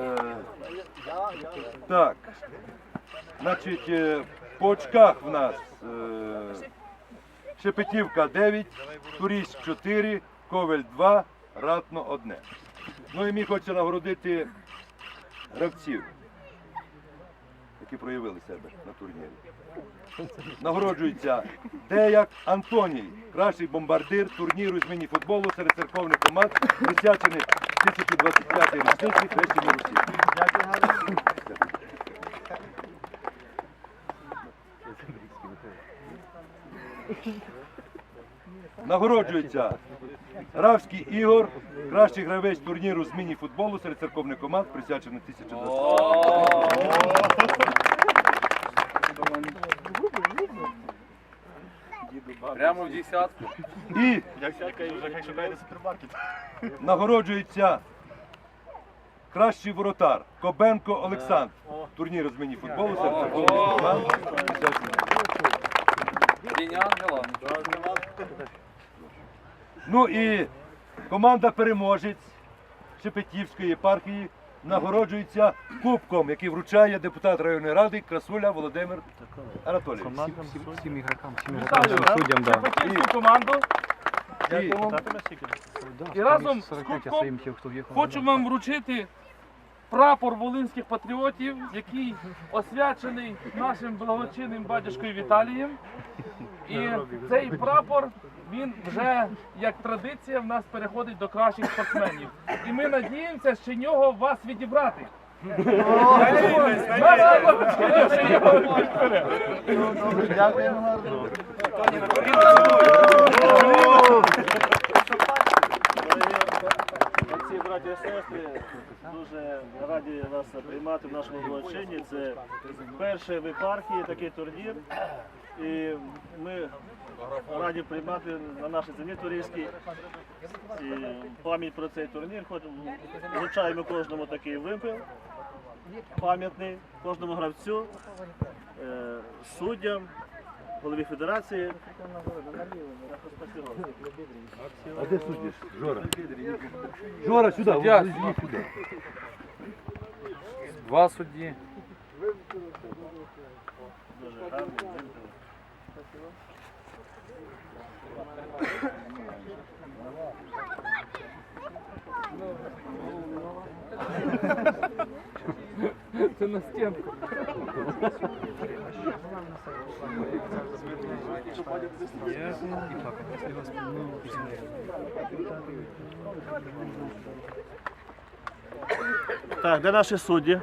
Е, так. Значить, е, по очках в нас е, Шепетівка 9, Туріст 4, Ковель 2, Ратно 1. Ну і мені хочеться нагородити гравців, які проявили себе на турнірі. Нагороджується Деяк Антоній, кращий бомбардир турніру з міні-футболу серед церковних команд, присвячений 1025 річниці Хрещення Русі. Нагороджується Равський Ігор, кращий гравець турніру з міні-футболу серед церковних команд, присвячений 1025 Прямо в десятку. І нагороджується кращий воротар Кобенко Олександр. Турнір з ангела. Ну і команда переможець Шепетівської єпархії нагороджується кубком, який вручає депутат районної ради Красуля Володимир Анатолійович. Всім ігрокам, всім Вітаю суддям, да. Шепетівську команду. І І разом з кубком. Хочу вам вручити прапор волинських патріотів, який освячений нашим благочинним батюшкою Віталієм. І цей прапор він вже як традиція в нас переходить до кращих спортсменів. І ми надіємося, що нього вас відібрати. Ці браті і сестри дуже раді вас приймати в нашому злочині. Це перший в епархії такий турнір. І ми раді приймати на нашій землі турійській. І пам'ять про цей турнір. Вручаємо кожному такий вимпел пам'ятний, кожному гравцю, е, суддям, голові федерації. А де суддиш? Жора. Жора, сюди, візьми сюди. Два судді. Дуже гарний. Це на стінку. Так, де наші судді?